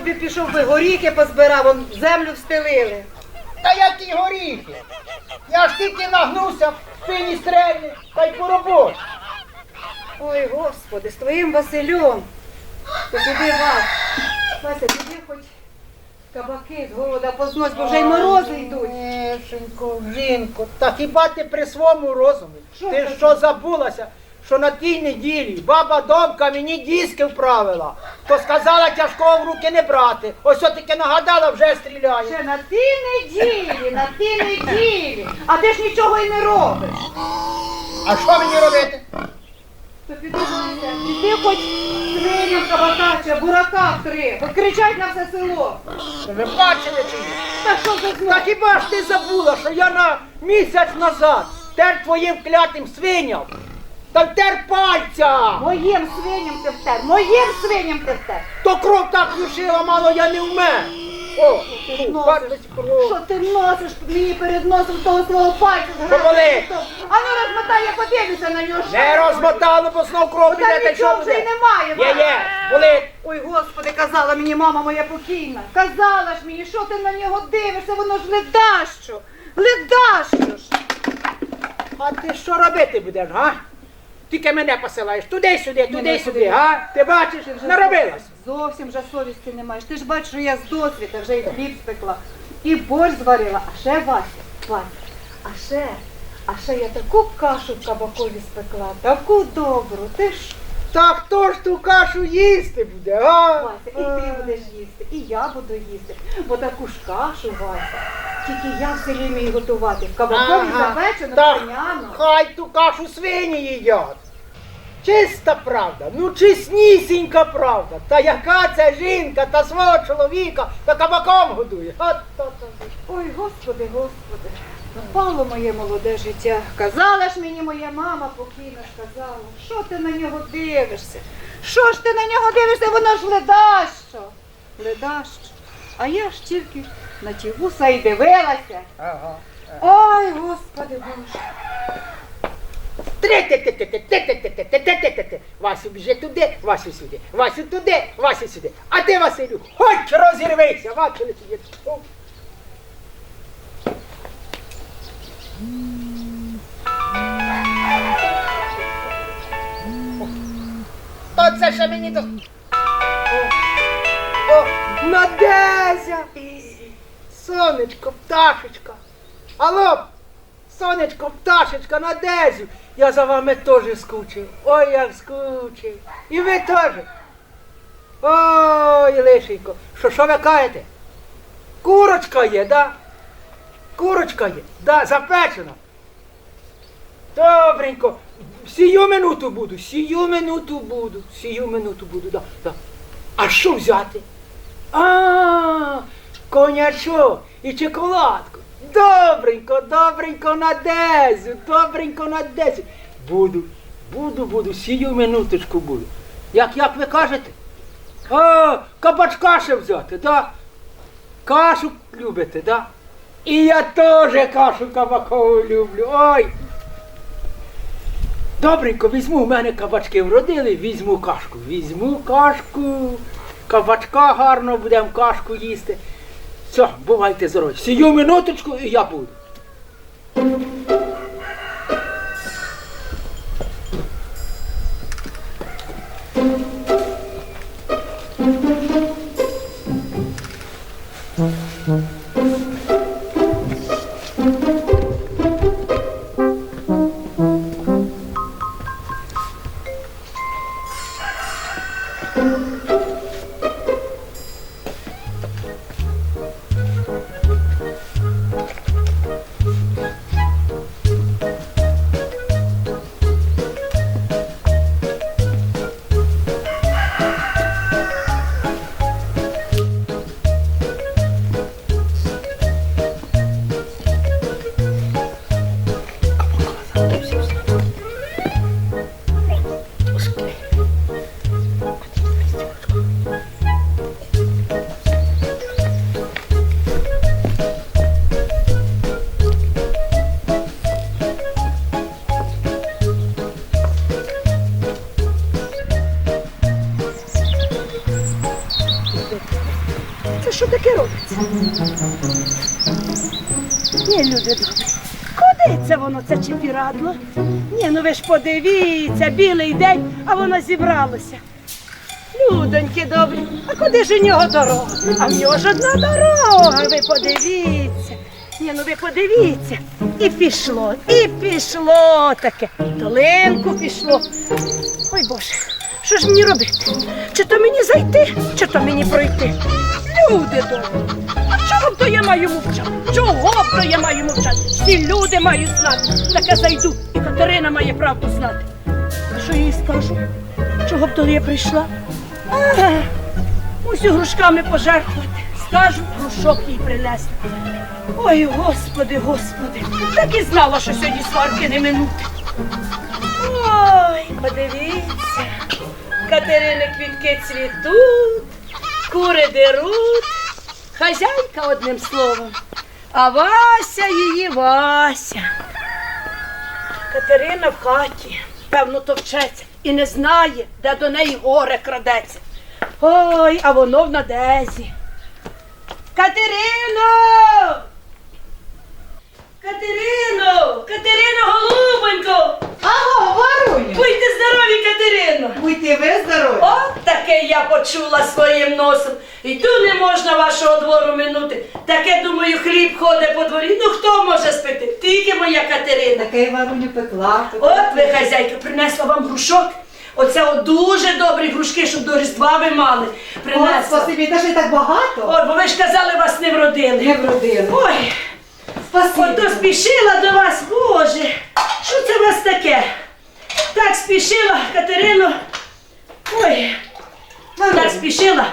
хоч би пішов би горіхи позбирав, он землю встелили. Та які горіхи? Я ж тільки нагнувся в спині стрельни, та й по роботі. Ой, господи, з твоїм Василем. То туди Вась. Вася, туди хоч кабаки з голода познось, бо вже й морози йдуть. Нешенько, жінко, та хіба ти при своєму розумі? Що ти що забулася? Що на тій неділі баба Домка мені диски вправила, то сказала тяжкого в руки не брати. Ось таки нагадала, вже стріляє. Ще на тій неділі, на тій неділі. А ти ж нічого й не робиш. А що мені робити? То піди, Вася, піди хоч свиням кабака чи бурака три, кричать на все село. Ви бачили чи ні? Та що за Та хіба ж ти забула, що я на місяць назад тер твоїм клятим свиням? Та втер пальця! Моїм свиням ти втер, моїм свиням ти втер. То кров так рушила, мало я не вмер. О, Ти ж носиш. бачиш кров. Що ти носиш мені перед носом того свого пальця? Поболи. А ну розмотай, я подивлюся на нього. Не розмотало, бо знов кров піде, Та та й що нічого вже й буде? немає. Є, є, болить. Ой, господи, казала мені мама моя покійна. Казала ж мені, що ти на нього дивишся, воно ж ледащо. Ледащо ж. А ти що робити будеш, га? Тільки мене посилаєш туди-сюди, туди-сюди, сюди. га? Ти бачиш, наробилась. Зовсім вже совісті не маєш. Ти ж бачиш, що я з досвіта вже і хліб спекла, і борщ зварила, а ще Вася, Вася, а ще, а ще я таку кашу в кабакові спекла, таку добру. Ти ж Та хто ж ту кашу їсти буде, га? Вася, і ти будеш їсти, і я буду їсти. Бо таку ж кашу, Вася, тільки я в селі вмію готувати. В кабакові Ага. запечено Та пеняно. Хай ту кашу свині їдять. Чиста правда, ну чеснісінька правда. Та яка це жінка та свого чоловіка та кабаком годує. От то то. Ой, господи, господи, напало моє молоде життя. Казала ж мені моя мама покійна ж казала, що ти на нього дивишся? Що ж ти на нього дивишся? Воно ж ледащо. Ледащо. А я ж тільки на ті вуса і дивилася. Ага. Ой, господи Боже. Трете тете, те те те, те-те-те те, Васю біжи туди, Васю сюди, Васю туди, Васю сюди. А ти, Василю, хоч розірвися, Васю не сюди. Оце ще мені до... О, Надезя! Сонечко, пташечка! Алло, сонечко, пташечка, Надезю! Я за вами теж скучив. Ой, як скучив. І ви теж. Ой, лишенько. Що, що ви каєте? Курочка є, да? Курочка є, да, запечена. Добренько. Сію минуту буду, сію минуту буду, сію минуту буду, да, да. А що взяти? А, конячок і чоколадку. Добренько, добренько на дезю, добренько на дезю. Буду, буду, буду, сію минуточку буду. Як, як ви кажете? А, кабачка ще взяти, да? Кашу любите, да? І я теж кашу кабакову люблю. Ой. Добренько, візьму, у мене кабачки вродили, візьму кашку. Візьму кашку. Кабачка гарно будемо кашку їсти. Все, бувайте здорові. Сію минуточку і я буду. Mm-hmm. Це воно, це чепірадло? Ні, ну ви ж подивіться, білий день, а воно зібралося. Людоньки добрі, а куди ж у нього дорога? А в нього ж одна дорога, ви подивіться. Ні, ну ви подивіться. І пішло, і пішло таке. Долинку пішло. Ой Боже, що ж мені робити? Чи то мені зайти, чи то мені пройти? Люди добрі. Чого б то я маю мовчати? Чого б то я маю мовчати? Всі люди мають знати. Так я зайду, і Катерина має правду знати. А що їй скажу? Чого б то я прийшла? А, Мусю грушками пожертвувати. Скажу, грушок їй принести. Ой, господи, господи, так і знала, що сьогодні сварки не минути. Ой, подивіться, Катерини квітки цвітуть, кури деруть, хазяйка одним словом, а Вася її Вася. Катерина в хаті, певно, товчеться і не знає, де до неї горе крадеться. Ой, а воно в надезі. Катерино! Катерино! Катерино, голубонько! Ага, Варуню! Будьте здорові, Катерино! Будьте ви здорові! От таке я почула своїм носом. І ту не можна вашого двору минути. Таке, думаю, хліб ходить по дворі. Ну хто може спити? Тільки моя Катерина. Таке Варуню пекла. пекла. От ви, хазяйка, принесла вам грушок. Оце от дуже добрі грушки, щоб до Різдва ви мали. О, спасибі, та ж і так багато. От, бо ви ж казали, вас не вродили. Не вродили. Ой. Ото спішила до вас, Боже. Що це у вас таке? Так спішила, Катерино. Ой, так спішила,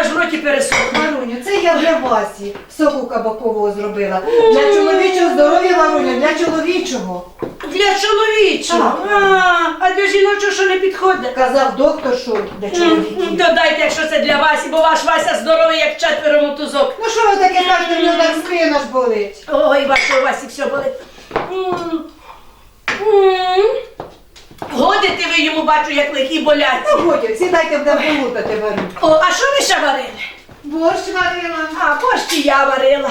аж в роті пересохло. Варуню, це я для Васі соку кабакового зробила. Для чоловічого здоров'я, Варуню, для чоловічого. Для чоловічого. Так. А, а для жіночого що не підходить. Казав доктор, що для чоловіків. Додайте, якщо це для Васі, бо ваш Вася здоровий, як четверо мотузок. Ну що ви таке кажете, в нього так спина ж болить. Ой, вашого Васі все болить. М, м. Годите ви йому, бачу, як лихі болять. Ну, годі, сідайте, будемо полутати, Варуню. О, а що ви ще варили? Борщ варила. А, борщ і я варила.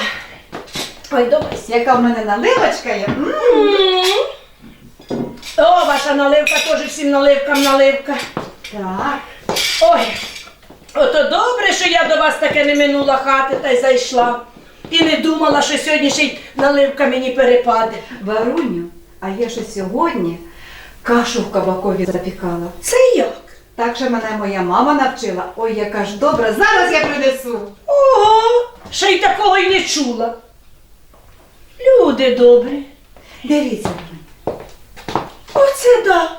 Ой, добре. Яка в мене наливочка є. М. О, ваша наливка теж всім наливкам наливка. Так. Ой, ото добре, що я до вас таке не минула хати та й зайшла. І не думала, що сьогодні ще й наливка мені перепаде. Варуню, а я ще сьогодні кашу в кабакові запікала. Це як? Так що мене моя мама навчила. Ой, яка ж добра, зараз я принесу. Ого, ще й такого й не чула. Люди добрі. Дивіться, Варуню. Оце да.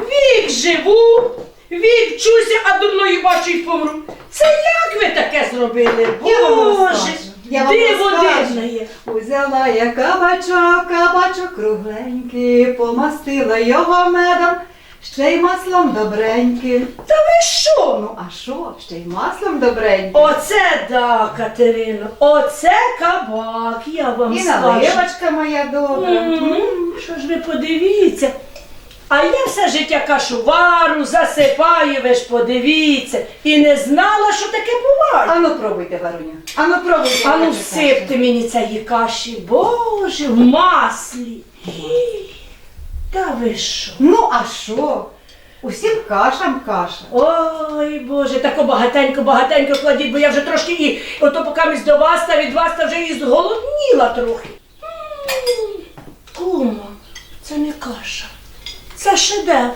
Вік живу, вік чуся, а дурною бачу й помру. Це як ви таке зробили? Я вам Боже, розкажу. Я вам розкажу. Узяла я кабачок, кабачок кругленький, помастила його медом, ще й маслом добреньким. Та ви що? Ну, а що, ще й маслом добреньким? Оце да, Катерино, оце кабак, я вам І скажу. наливочка моя добра. М, Що ж ви подивіться? А я все життя кашу вару, засипаю, ви ж подивіться. І не знала, що таке буває. Ану пробуйте, Варуня. Ану пробуйте. А ну всипте мені цієї каші, Боже, в маслі. Та ви що? Ну, а що? Усім кашам каша. Ой, Боже, тако багатенько, багатенько кладіть, бо я вже трошки і ото покамість до вас та від вас та вже і зголодніла трохи. Кума, це не каша. Це шедевр.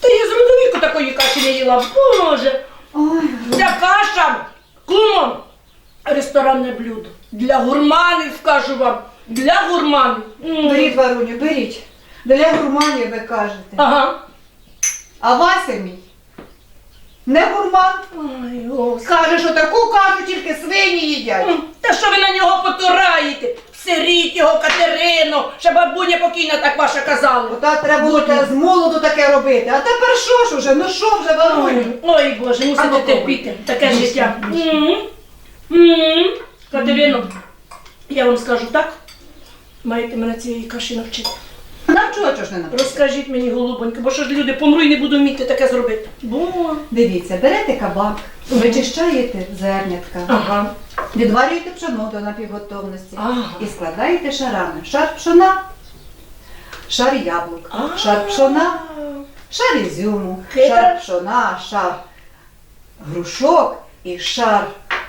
Та я з родовіку такої каші не їла. Боже, Ой, ця каша, кумо, ресторанне блюдо. Для гурманів, скажу вам. Для гурманів. М. беріть, Варуню, беріть. Для гурманів ви кажете. Ага. А Вася мій не гурман. Ой, Господи. Каже, що таку кашу тільки свині їдять. М, Та що ви на нього потураєте? Всеріть його, Катерину, ще бабуня покійна так ваша казала. Ота треба було те з молоду таке робити. А тепер що ж уже? Ну що вже? Ой, ой Боже, мусите попробуй. терпіти таке Ну, життя. що? М, м. Катерино, я вам скажу так, маєте мене цієї каші навчити. Навчила, чого ж не навчила? Розкажіть мені, голубонько, бо що ж люди помру і не буду вміти таке зробити. Бо. Дивіться, берете кабак, вичищаєте зернятка, Ага. Відварюєте пшено до напівготовності Ага. і складаєте шарами. Шар пшона, шар яблук, А. шар пшона, шар ізюму, Хитро. шар пшона, шар грушок і шар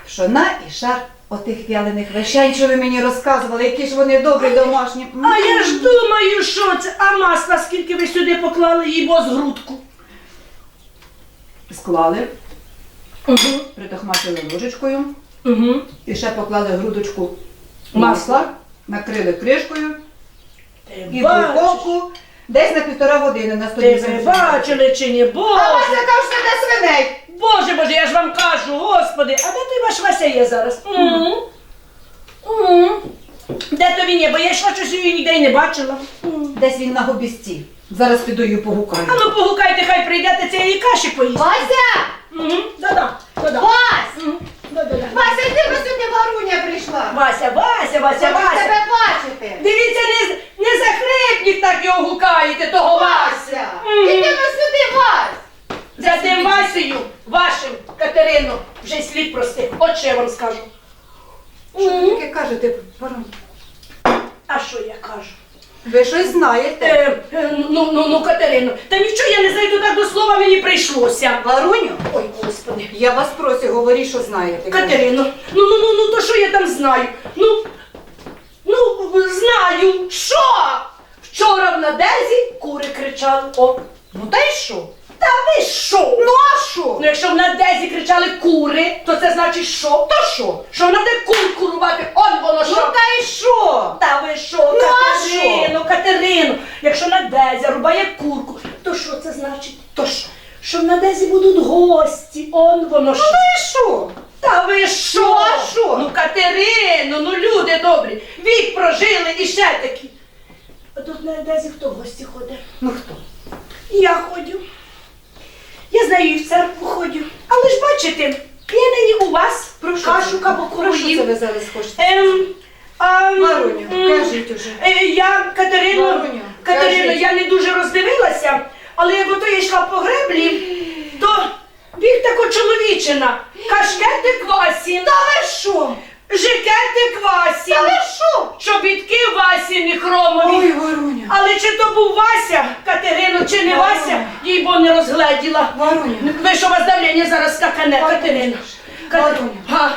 пшона і шар отих вялених вещань, що ви мені розказували, які ж вони добрі домашні. А я ж думаю, що це. А масла скільки ви сюди поклали їй бо з грудку? Склали, Угу. притохмачили ложечкою Угу. і ще поклали грудочку Масла. накрили кришкою Ти і бачиш? духовку десь на півтора години на Ти 180 ви бачили чи ні? А Боже! Вася каже, що де свиней. Боже, Боже, я ж вам кажу, господи, а де той ваш Вася є зараз? М. М. Де то він є? Бо я йшла щось її ніде й не бачила. М. Десь він на гобісті. Зараз піду її погукаю. А ну погукайте, хай прийдете цієї каші поїсти. Вася! Да-да, да-да. Вась! Да-да-да. Вася, йди, бо сьогодні Варуня прийшла. Вася, Вася, Вася, Хочу Вася. тебе бачити. Дивіться, не, не захрипніть так його гукаєте, того Вася. Вася! Мгм. Іди на сюди, Вась! За тим Васею, вашим, Катерину, вже й слід простив. От що я вам скажу. Що ви таке кажете, Варуня? А що я кажу? Ви щось знаєте. Е, е, ну, ну, ну, Катерину, та нічого я не знайду так до слова мені прийшлося. Варуню, Ой, господи. я вас просю, говоріть, що знаєте. Катерино, ну, ну, ну, ну, то що я там знаю? Ну, ну, знаю, що? Вчора в Надезі кури кричали. О, Ну та й що? Та ви що? Ну а що? Ну, якщо в Надезі кричали кури, то це значить що? То що? Що вона буде кур курувати? Он воно Ну що? та й що? Та ви що, Ну, а Катерино, Катерино, якщо Надезя рубає курку, то що це значить? То що? Що в Надезі будуть гості, он воно що. Ну і що? Та ви що? Ну, а що? Ну, Катерино, ну люди добрі, вік прожили і ще такі. А тут на Надезі хто в гості ходить? Ну хто? Я ходжу. Я з нею і в церкву ходжу. Але ж бачите, я нині у вас Про кашу це? що це ви зараз хочете? Ем, а, Маруню, м, кажіть уже. Е, я, Катерино, Маруню, Катерино, кажіть. я не дуже роздивилася, але як ото я йшла по греблі, то біг тако чоловічина. Кашкети квасі. Та ви що? Жикети квасі. Ви що? Чобітки Васіні хромові. Ой, Варуня. Але чи то був Вася, Катерино, чи не Варуня. Вася, їй бо не розгледіла. Варуня. Ви що у вас давлення зараз скакане, Катерина? Ка- Варуня. Га.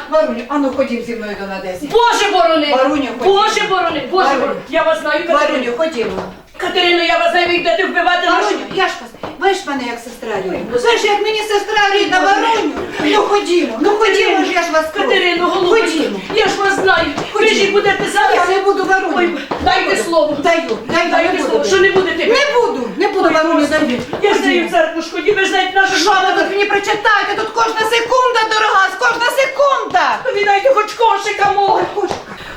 А ну ходім зі мною до Надесі. Боже борони! Ходімо. Боже борони! Боже борони! Я вас знаю, Катерину. Варуню, ходімо. Катерину, я вас знаю, ви йдете вбивати. Варуню, я ж вас, ви ж мене як сестра рідна. Ви ж як мені сестра рідна, Варуню. Ну ходімо, ну ходімо ж, я ж вас прошу. Катерину, голубочку, Ходімо. я ж вас знаю. Ви ж Ходімо. будете Я зараз... не буду Варуню. Дайте слово. Даю, даю, Дайте не слово, буду. що не будете. Не буду, не буду Варуню, даю. Я ж знаю в церкву ж ходів, ви ж знаєте нашу Що ви тут мені прочитаєте? Тут кожна секунда дорога, кожна секунда. Віддайте хоч кошика мого.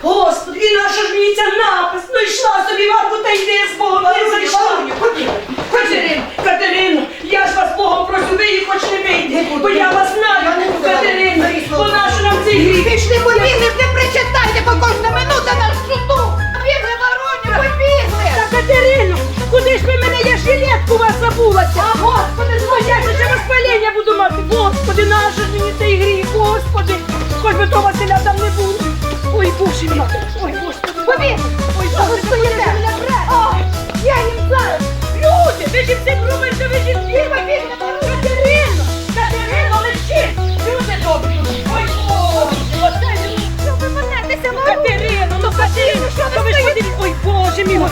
Господи, і наша ж мені ця напис. Ну йшла собі варку та йди з Богом. Не зайшла. Ходімо. Катерин, Катерина, я ж вас Богом прошу, ви їх хоч не Не вийде, бо я вас знаю, Катерина, бо нашу нам цей гріх. Пішли, побігли, не прочитайте, бо кожна минута на шуту. Побігли, Варуню, побігли. Та Катерину, куди ж ви мене, я жилетку вас забулася. А, Господи, Ой, як же це воспалення буду мати? Господи, наш ж мені цей гріх, Господи, хоч би того Василя там не було. Ой, Боже мій, ой, Господи. Побігли. Ой, Що ви стоїте? Ой, я їм зараз. Люди, ви ж цим робите, ви ж їм діва, Катерина, Катерина, лечи, люди добрі. Ой, Боже, оце він. Що ви манетеся, Катерина, ну Катерина, що ви стоїте? Ой, Боже мій,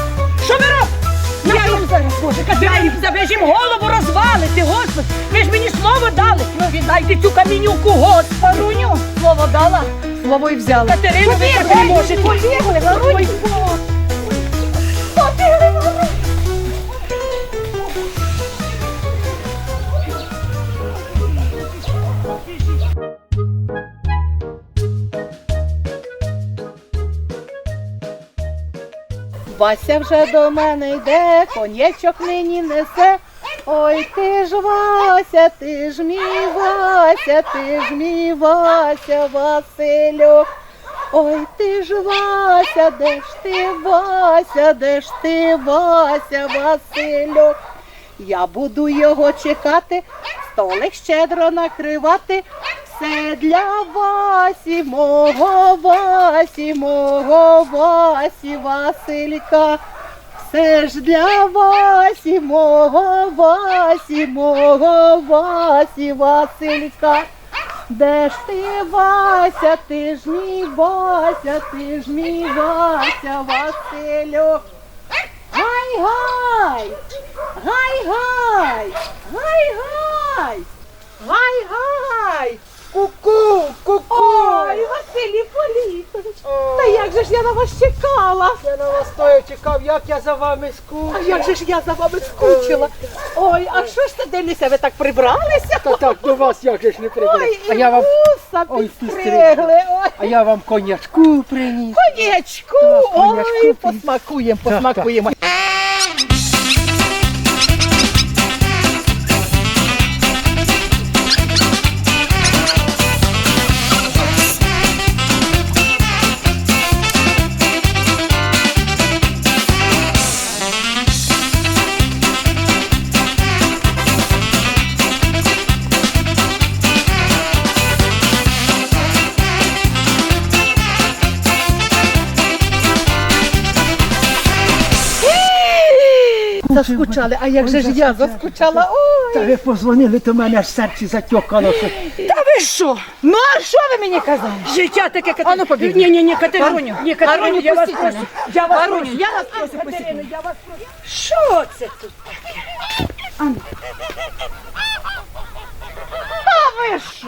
що ви робите? Я їм зараз, Боже, Катерина, ви ж їм голову розвалите, Господи. Ви ж мені слово дали. Ну, віддайте цю камінюку, Господи. Руню. Слово дала, слово і взяла. Катерина, ви так не можете. Побігли, Ой, Побігли. Вася вже до мене йде, конячок нині несе. Ой, ти ж Вася, ти ж мій Вася, ти ж мій Вася, Василю. Ой, ти ж Вася, де ж ти, Вася, де ж ти, Вася, Василю? Я буду його чекати, столик щедро накривати. Все для Васі, мого Васі, мого Васі, Василька. Все ж для Васі, мого Васі, мого Васі, Василька. Де ж ти, Вася, ти ж мій Вася, ти ж мій Вася, Василю. Гай-гай, гай-гай, Гай, гай, гай, гай, Ку-ку, ку-ку. Ой, Василій Політович, та як же ж я на вас чекала? Я на вас стою чекав, як я за вами А як же ж я за вами скучила? Ой, а що ж це дивлюся, ви так прибралися? Та так, до вас як же ж не приберу. Ой, А я вам, і вуса Ой, підстригли. Ой, а я вам конячку приніс. конячку, Так, ой, конячку. посмакуємо, Так, так. посмакуємо. Заскучали, а як же ж я заскучала? Ой. Та ви позвонили, то мене аж серце затьокало. що- Та ви що? Ну а що ви мені казали? Життя таке ну, Катерину. побігли. Ні, ні, ні, Катерину. Ні, Катерину, Варуню, я вас пустіть прошу. мене. Я вас прошу. я вас прошу, пустіть мене. я вас прошу. Що це тут таке? Та ви що?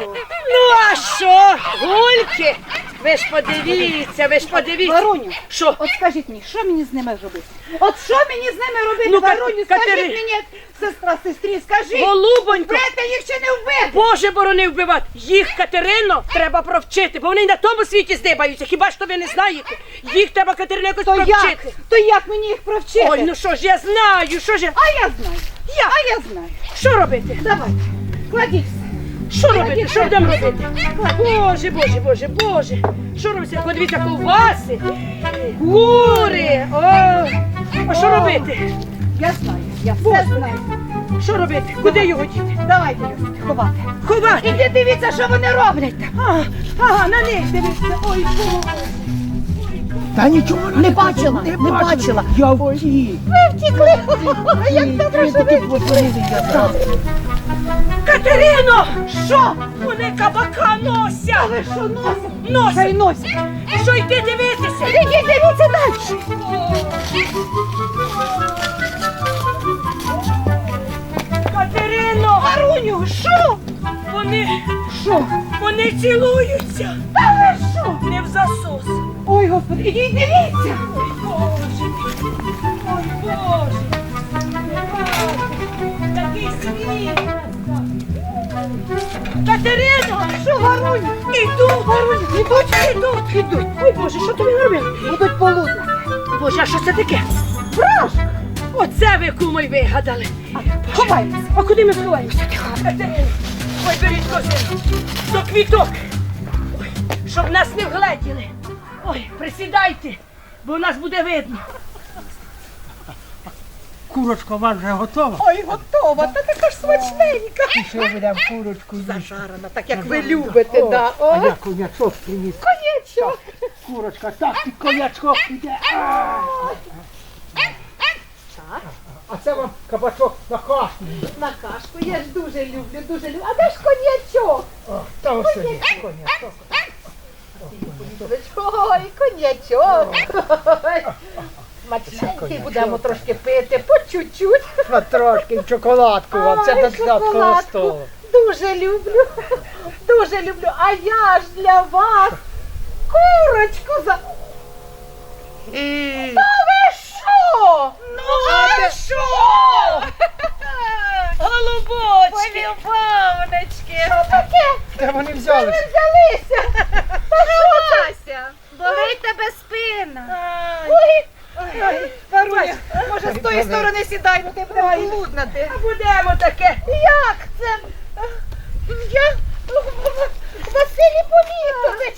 Ну а що? Гульки? Ви ж подивіться, ви ж подивіться. Варуню, Що? от скажіть мені, що мені з ними робити? От що мені з ними робити? Ну, Катерина. скажіть мені, сестра сестрі, скажіть. Голубонько, Вбити їх чи не вбити? Боже борони вбивати. Їх, Катерино, треба провчити, бо вони й на тому світі здибаються. Хіба ж то ви не знаєте? Їх треба, Катерина, якось То як? провчити. То як мені їх провчити? Ой, ну що ж, я знаю, що ж я... А я знаю. Я. А я знаю. Що робити? Давайте, кладіть. Що робити? Що будемо робити? Боже, боже, боже, боже. Що робити? Подивіться, ковбаси, кури. О, а що робити? Я знаю, я все знаю. Що робити? Куди його діти? Давайте його ховати. Ховати. Іди дивіться, що вони роблять там. А, ага, на них дивіться. Ой, Боже. Та нічого Не бачила, не бачила. Я втік. Ви втікли. Як добре, що ви втікли. Катерино! Що? Вони кабака носять! Ви що? Носять! Хай носять. Що йти дивитися? Ідіть, дивіться далі. Катерино! Маруню, що? Вони, Що? вони цілуються! Ви що? Не в засос! Ой, господи, ідіть, дивіться. Ой, Боже! Ой, Боже! Такий світ! Катерино! Що, Варуню? Ідуть! Варунь, ідуть! Ідуть! Ідуть! Ой, Боже, що тобі наробили? Будуть полудники. Боже, а що це таке? Брашка. Оце ви кумо й вигадали! Ховаємося. А куди ми сховаємося? Катерина, ой, беріть козину до квіток, ой, щоб нас не вгледіли. Ой, присідайте, бо нас буде видно. Курочка у вас вже готова. Ой, готова. Та така ж смачненька. Що будемо курочку їсти? Зажарена, так як ви любите, да. А я конячок приніс. конячок. Курочка, так і конячок піде. А. А це вам кабачок на кашку. На кашку я ж дуже люблю, дуже люблю. А де ж конячок? О, Та ось сюди, конячок. Ой, конячок. Ой, Смачненький будемо трошки пити, по чуть-чуть. А трошки чоколадку вам, це Ой, до шоколадку. столу. Дуже люблю. Дуже люблю. А я ж для вас курочку за. Та ви що? Ну, а ви що? Голубочки! Полюбовнички. Що таке? Де вони Ви взялися? взялися? Та що це? Болить тебе спина. Ой, ой, Варуня, може з тої сторони сідай, бо ти будеш блуднати. А будемо таке. Як це? Я Василій Політович.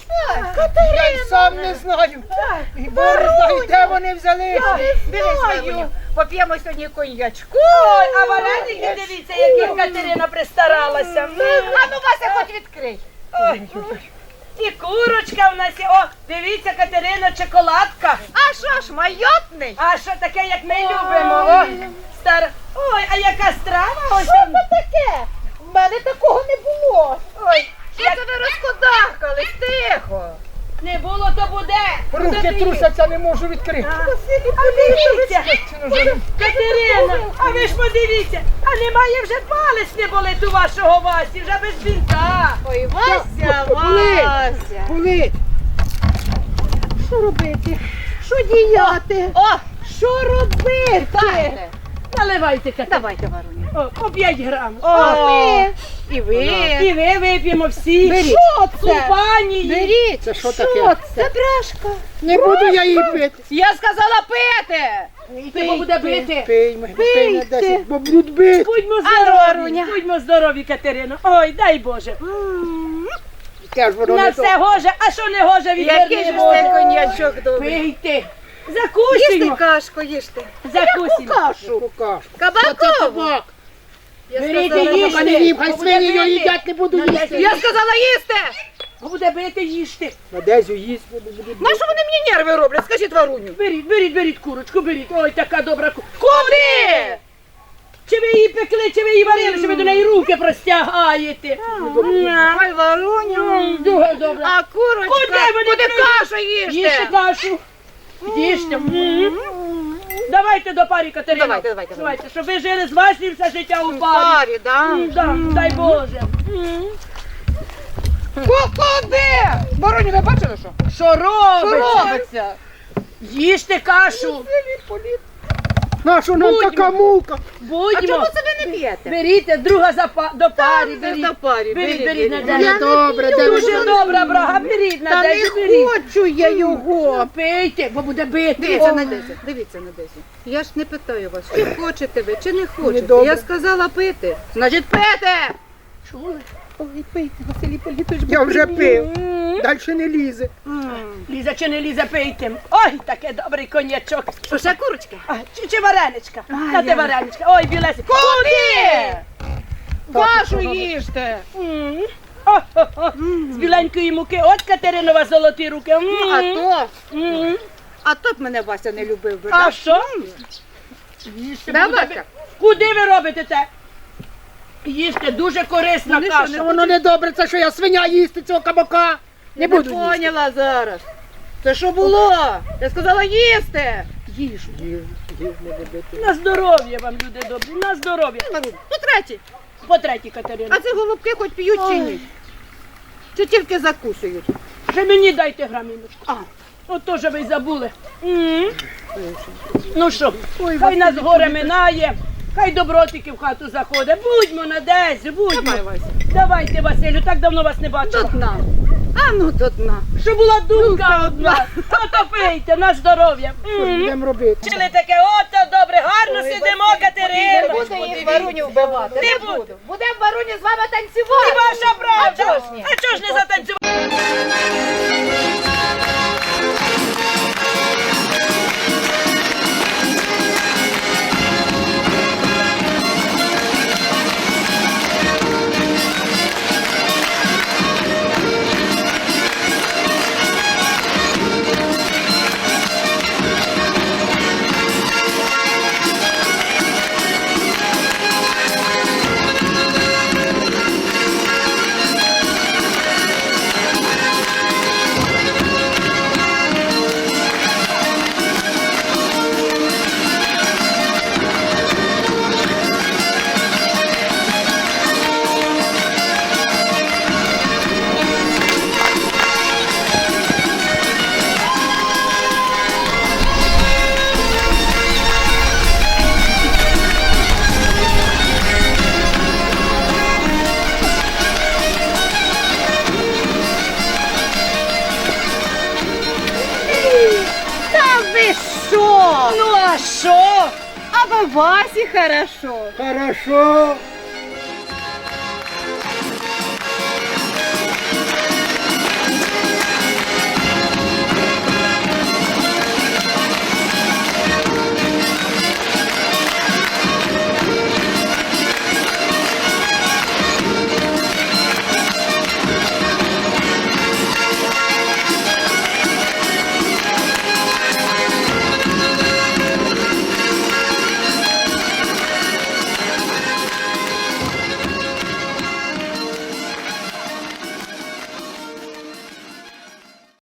Я й сам не знаю. І бо не знаю, де вони взялися. Дивись, Варуню, поп'ємо сьогодні коньячку. Ой, а вареники, дивіться, які Катерина пристаралася. А ну, Вася, хоч відкрий. Ой, І курочка в нас є. О, дивіться, Катерина, чоколадка. А що ж, майотний? А що таке, як ми любимо? О, стар... Ой, а яка страва? Ось там. таке? В мене такого не було. Ой, Що це ви розкодахкались? Тихо. Не було, то буде. Руки трусяться, не можу відкрити. А, дивіться, Катерина, а ви ж подивіться, а немає вже палець не болить у вашого Васі, вже без бінта. Ой, Вася, Вася. Були. Що робити? Що діяти? О, що робити? Наливайте, Катерина. Давайте, Варуня. О, по 5 грам. А ми? І ви? І ви вип'ємо всі. Беріть. Що це? Компанії. Беріть. Це що Що таке? це? Це брашка. Не буду я її пити. Я сказала пити. Хто буде бити? Пий, ми пий на Пийте. 10, бо будуть бити. Будьмо Ану, здорові, будьмо здорові, Катерино. Ой, дай Боже. Теж воно На не все гоже, а що не гоже, Який ж відверни це коньячок добрий. Пийте. Їжте Закусимо. кашку, їжте. Закусимо. Кашу. Покажу. Кабакову. Я Беріть сказала, і їжте. їм, хай Бо свині його їдять, не буду їсти. Я сказала їсти. Буде бити, їжте. На дезю їсть, буду, буду. На що вони мені нерви роблять? Скажіть Варуню. Беріть, беріть, беріть курочку, беріть. Ой, така добра ку. Куди? Чи ви її пекли, чи ви її варили, чи ви до неї руки простягаєте? На. Ой, Варуню. М, Дуже добре. А курочка? Куди вони Куди прийдуть? кашу Їжте їжте? кашу. Їжте. Давайте до парі, Катерина. Давайте, давайте, Давайте, щоб ви жили з Васі все життя у парі. Парі, да? М, да, дай Боже. Куди? Варуню, ви бачили що? Що Що робиться? робиться? Їжте кашу. На що нам Будьмо. така мука? А чому це ви не п'єте? Беріть друга за па- до парі. Там Беріть. до парі, Беріть, беріть, беріть на беріть. день. Не добре, де Дуже добра, брага, беріть на Та не беріть. хочу я його. Пийте, бо буде бити. Дивіться на Дезі, дивіться на Дезі. Я ж не питаю вас, чи хочете ви, чи не хочете. Недобре. Я сказала пити. Значить, пити! Чули? Ой, пийте, Василій Політович. Я вже пив. Далі не лізе. Ліза чи не ліза, пийте. Ой, таке добрий конячок. Що ще курочка? А, чи, чи вареничка? Та ти я- вареничка. Ой, білесі. Куди? Вашу Кашу їжте. М. О-хо-хо. З біленької муки. От Катеринова золоті руки. М. А то, М. а то б мене Вася не любив би. А що? Да, Вася? Куди ви робите це? Їжте, дуже корисна Ну, що, каша. Воно не добре, це що я свиня їсти цього кабака. Не Не буду їсти. поняла зараз. Це що було? Я сказала їсти. Їжу. Не. На здоров'я вам, люди добрі, на здоров'я. Ну, третій. По третій, Катерина. А ці голубки хоч п'ють чи ні? Чи тільки закусують? Ще мені дайте граміночку. А, от то же ви й забули. М. Ну що, хай нас горе минає, хай добротики в хату заходить. Будьмо на десь, будьмо. Давай, Вася. Давайте, Василю, так давно вас не бачила. До дна. А ну до дна. Що була думка одна. Ото пийте, на здоров'я. Будемо робити. Чили таке, ото добре, гарно сидимо, Катерина. Не буду їх Варуню вбивати. Не буду. Будемо Варуню з вами І танцювати. ваша правда. А чого ж ні? А чого ж не затанцювати? Ну а бабасе хорошо. Хорошо.